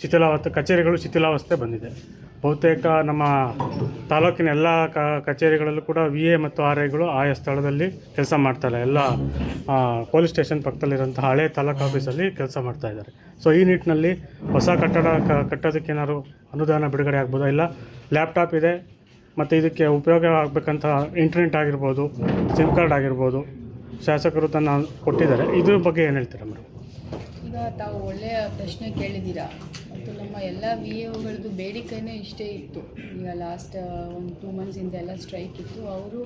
ಶಿಥಿಲಾವಸ್ಥೆ, ಕಚೇರಿಗಳು ಶಿಥಿಲಾವಸ್ಥೆ ಬಂದಿದೆ. ಬಹುತೇಕ ನಮ್ಮ ತಾಲೂಕಿನ ಎಲ್ಲ ಕಚೇರಿಗಳಲ್ಲೂ ಕೂಡ ವಿ ಎ ಮತ್ತು ಆರ್ ಐಗಳು ಆಯಾ ಸ್ಥಳದಲ್ಲಿ ಕೆಲಸ ಮಾಡ್ತಾರೆ ಎಲ್ಲ ಪೊಲೀಸ್ ಸ್ಟೇಷನ್ ಪಕ್ಕದಲ್ಲಿರೋಂಥ ಹಳೆ ತಾಲೂಕು ಆಫೀಸಲ್ಲಿ ಕೆಲಸ ಮಾಡ್ತಾ ಇದ್ದಾರೆ. ಸೊ, ಈ ನಿಟ್ಟಿನಲ್ಲಿ ಹೊಸ ಕಟ್ಟಡ, ಕ, ಕಟ್ಟೋದಕ್ಕೆ ಏನಾದ್ರು ಅನುದಾನ ಬಿಡುಗಡೆ ಆಗ್ಬೋದಾ? ಇಲ್ಲ, ಲ್ಯಾಪ್ಟಾಪ್ ಇದೆ. ಮತ್ತು ಇದಕ್ಕೆ ಉಪಯೋಗ ಆಗಬೇಕಂತ ಇಂಟರ್ನೆಟ್ ಆಗಿರ್ಬೋದು, ಸಿಮ್ ಕಾರ್ಡ್ ಆಗಿರ್ಬೋದು, ಶಾಸಕರು ತನ್ನ ಕೊಟ್ಟಿದ್ದಾರೆ. ಇದ್ರ ಬಗ್ಗೆ ಏನು ಹೇಳ್ತೀರಾ ಮೇಡಮ್? ಈಗ ತಾವು ಒಳ್ಳೆಯ ಪ್ರಶ್ನೆ ಕೇಳಿದ್ದೀರಾ? ಮತ್ತು ನಮ್ಮ ಎಲ್ಲ ವಿ ಎಗಳದ್ದು ಬೇಡಿಕೆಯೇ ಇಷ್ಟೇ ಇತ್ತು. ಈಗ ಲಾಸ್ಟ್ ಒಂದು ಟೂ ಮಂತ್ಸಿಂದ ಎಲ್ಲ ಸ್ಟ್ರೈಕ್ ಇತ್ತು. ಅವರು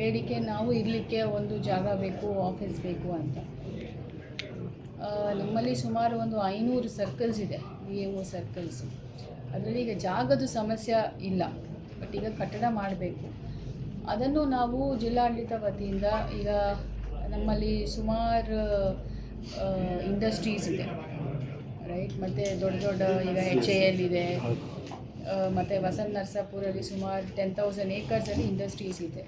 ಬೇಡಿಕೆ ನಾವು ಇರಲಿಕ್ಕೆ ಒಂದು ಜಾಗ ಬೇಕು ಆಫೀಸ್ ಬೇಕು ಅಂತ. ನಮ್ಮಲ್ಲಿ ಸುಮಾರು ಒಂದು ಐನೂರು ಸರ್ಕಲ್ಸ್ ಇದೆ ವಿ ಎ ಒ ಸರ್ಕಲ್ಸ್ ಅದರಲ್ಲಿ ಈಗ ಜಾಗದ ಸಮಸ್ಯೆ ಇಲ್ಲ ಬಟ್ ಈಗ ಕಟ್ಟಡ ಮಾಡಬೇಕು. ಅದನ್ನು ನಾವು ಜಿಲ್ಲಾಡಳಿತ ವತಿಯಿಂದ ಈಗ ನಮ್ಮಲ್ಲಿ ಸುಮಾರು ಇಂಡಸ್ಟ್ರೀಸ್ ಇದೆ ರೈಟ್ ಮತ್ತು ದೊಡ್ಡ ದೊಡ್ಡ ಈಗ ಎಚ್ ಎ ಎಲ್ ಇದೆ ಮತ್ತು ವಸಂತ ನರಸಾಪುರಲ್ಲಿ ಸುಮಾರು ಟೆನ್ ತೌಸಂಡ್ ಏಕರ್ಸಲ್ಲಿ ಇಂಡಸ್ಟ್ರೀಸ್ ಇದೆ.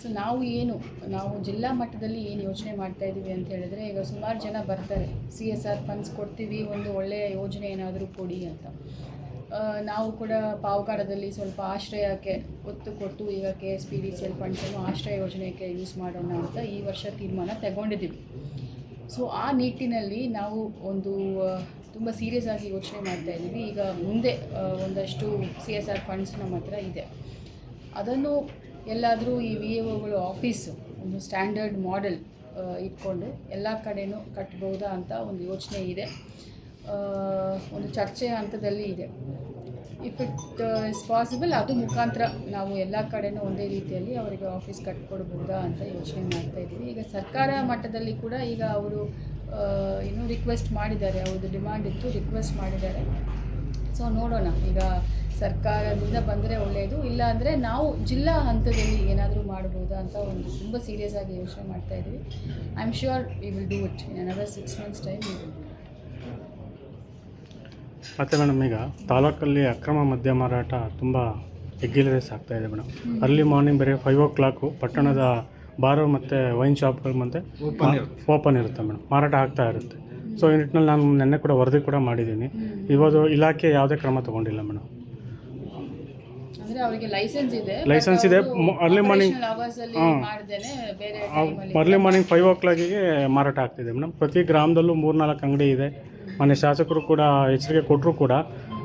ಸೊ ನಾವು ಏನು, ನಾವು ಜಿಲ್ಲಾ ಮಟ್ಟದಲ್ಲಿ ಏನು ಯೋಚನೆ ಮಾಡ್ತಾ ಇದ್ದೀವಿ ಅಂತ ಹೇಳಿದ್ರೆ, ಈಗ ಸುಮಾರು ಜನ ಬರ್ತಾರೆ. ಸಿ ಎಸ್ ಆರ್ ಫಂಡ್ಸ್ ಕೊಡ್ತೀವಿ, ಒಂದು ಒಳ್ಳೆಯ ಯೋಜನೆ ಏನಾದರೂ ಕೊಡಿ ಅಂತ. ನಾವು ಕೂಡ ಪಾವಗಾಡದಲ್ಲಿ ಸ್ವಲ್ಪ ಆಶ್ರಯಕ್ಕೆ ಒತ್ತು ಕೊಟ್ಟು, ಈಗ K S P D C L ಫಂಡ್ಸನ್ನು ಆಶ್ರಯ ಯೋಜನೆಗೆ ಯೂಸ್ ಮಾಡೋಣ ಅಂತ ಈ ವರ್ಷ ತೀರ್ಮಾನ ತಗೊಂಡಿದ್ದೀವಿ. ಸೊ ಆ ನಿಟ್ಟಿನಲ್ಲಿ ನಾವು ಒಂದು ತುಂಬ ಸೀರಿಯಸ್ ಆಗಿ ಯೋಚನೆ ಮಾಡ್ತಾ ಇದ್ದೀವಿ. ಈಗ ಮುಂದೆ ಒಂದಷ್ಟು ಸಿ ಎಸ್ ಆರ್ ಫಂಡ್ಸ್ ನಮ್ಮ ಹತ್ರ ಇದೆ. ಅದನ್ನು ಎಲ್ಲಾದರೂ ಈ ವಿ ಎ ಒಗಳು ಆಫೀಸು ಒಂದು ಸ್ಟ್ಯಾಂಡರ್ಡ್ ಮಾಡೆಲ್ ಇಟ್ಕೊಂಡು ಎಲ್ಲ ಕಡೆನೂ ಕಟ್ಬೋದಾ ಅಂತ ಒಂದು ಯೋಚನೆ ಇದೆ. ಒಂದು ಚರ್ಚೆಯ ಹಂತದಲ್ಲಿ ಇದೆ. ಇಫ್ ಇಟ್ ಇಸ್ ಪಾಸಿಬಲ್ ಅದು ಮುಖಾಂತರ ನಾವು ಎಲ್ಲ ಕಡೆನೂ ಒಂದೇ ರೀತಿಯಲ್ಲಿ ಅವರಿಗೆ ಆಫೀಸ್ ಕಟ್ಕೊಡ್ಬೋದಾ ಅಂತ ಯೋಚನೆ ಮಾಡ್ತಾ ಇದ್ದೀವಿ. ಈಗ ಸರ್ಕಾರ ಮಟ್ಟದಲ್ಲಿ ಕೂಡ ಈಗ ಅವರು ಏನು ರಿಕ್ವೆಸ್ಟ್ ಮಾಡಿದ್ದಾರೆ. ಅವ್ರದ್ದು ಡಿಮ್ಯಾಂಡ್ ಇತ್ತು ರಿಕ್ವೆಸ್ಟ್ ಮಾಡಿದ್ದಾರೆ. ಸೊ ನೋಡೋಣ. ಈಗ ಸರ್ಕಾರದಿಂದ ಬಂದರೆ ಒಳ್ಳೆಯದು ಇಲ್ಲ ಅಂದರೆ ನಾವು ಜಿಲ್ಲಾ ಹಂತದಲ್ಲಿ ಏನಾದರೂ ಮಾಡ್ಬೋದಾ ಅಂತ ಒಂದು ತುಂಬ ಸೀರಿಯಸ್ ಆಗಿ ಯೋಚನೆ ಮಾಡ್ತಾ ಇದ್ದೀವಿ. I am sure we will do it in another six months time we will ಮತ್ತು ಮೇಡಮ್ ಈಗ ತಾಲೂಕಲ್ಲಿ ಅಕ್ರಮ ಮದ್ಯ ಮಾರಾಟ ತುಂಬ ಎಗ್ಗಿಲ್ಲದೆ ಆಗ್ತಾ ಇದೆ ಮೇಡಮ್ ಅರ್ಲಿ ಮಾರ್ನಿಂಗ್ ಬರೀ ಫೈವ್ ಓ ಕ್ಲಾಕು ಪಟ್ಟಣದ ಬಾರು ಮತ್ತು ವೈನ್ ಶಾಪ್ಗಳು ಮತ್ತು ಓಪನ್ ಇರುತ್ತೆ. ಮೇಡಮ್ ಮಾರಾಟ ಆಗ್ತಾ ಇರುತ್ತೆ. ಸೊ ಈ ನಿಟ್ಟಿನಲ್ಲಿ ನಾನು ನಿನ್ನೆ ಕೂಡ ವರದಿ ಕೂಡ ಮಾಡಿದ್ದೀನಿ. ಇವತ್ತು ಇಲಾಖೆ ಯಾವುದೇ ಕ್ರಮ ತೊಗೊಂಡಿಲ್ಲ ಮೇಡಮ್ ಅಂದರೆ ಅವರಿಗೆ ಲೈಸೆನ್ಸ್ ಇದೆ ಅರ್ಲಿ ಮಾರ್ನಿಂಗ್ ಹಾಂ. ಅರ್ಲಿ ಮಾರ್ನಿಂಗ್ ಫೈವ್ ಓ ಕ್ಲಾಕಿಗೆ ಮಾರಾಟ ಆಗ್ತಿದೆ ಮೇಡಮ್ ಪ್ರತಿ ಗ್ರಾಮದಲ್ಲೂ ಮೂರು ನಾಲ್ಕು ಅಂಗಡಿ ಇದೆ. ಮೊನ್ನೆ ಶಾಸಕರು ಕೂಡ, ಎಚ್ಚರಿಕೆ ಕೊಟ್ಟರು ಕೂಡ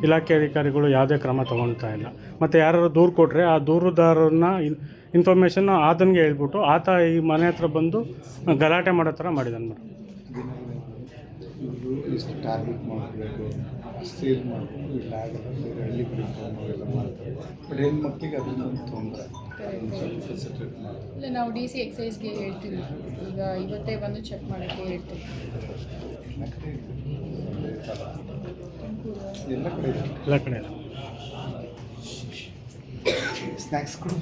ಇಲಾಖೆ ಅಧಿಕಾರಿಗಳು ಯಾವುದೇ ಕ್ರಮ ತಗೊಳ್ತಾ ಇಲ್ಲ. ಮತ್ತು ಯಾರು ದೂರು ಕೊಟ್ಟರೆ ಆ ದೂರುದಾರನ್ನ ಇನ್, ಇನ್ಫಾರ್ಮೇಷನ್ ಆತನಿಗೆ ಹೇಳ್ಬಿಟ್ಟು ಆತ ಈ ಮನೆ ಹತ್ರ ಬಂದು ಗಲಾಟೆ ಮಾಡೋ ಥರ ಮಾಡಿದ್ದಾನೆ ಮೇಡಮ್. ಇವರು ಇಷ್ಟು ಟಾರ್ಗೆಟ್ ಮಾಡಬೇಕು ಸೇಲ್ ಮಾಡಬೇಕು ಇಲ್ಲ ಆಗಲ್ಲ ಬೇರೆ ಹಳ್ಳಿ ಕಡೆ ತೊಗೊಂಡೋಗೆಲ್ಲ ಮಾಡ್ತಾರೆ. ಬಟ್ ಹೆಣ್ಮಕ್ಳಿಗೆ ಅದನ್ನ ಒಂದು ತೊಂದರೆ ಸೆಟ್ರೇಟ್ ಮಾಡ್ತಾರೆ. ಇಲ್ಲ ನಾವು ಡಿ ಸಿ ಎಕ್ಸೈಸ್ಗೆ ಹೇಳ್ತೀವಿ. ಈಗ ಇವತ್ತೇ ಬಂದು ಚೆಕ್ ಮಾಡೋಕ್ಕೆ ಹೇಳ್ತೀವಿ. ಎಲ್ಲ ಕಡೆ ಸ್ನಾಕ್ಸ್ ಎಲ್ಲ ಕಡೆ ಎಲ್ಲ ಕಡೆ ಸ್ನ್ಯಾಕ್ಸ್ ಕೊಡು.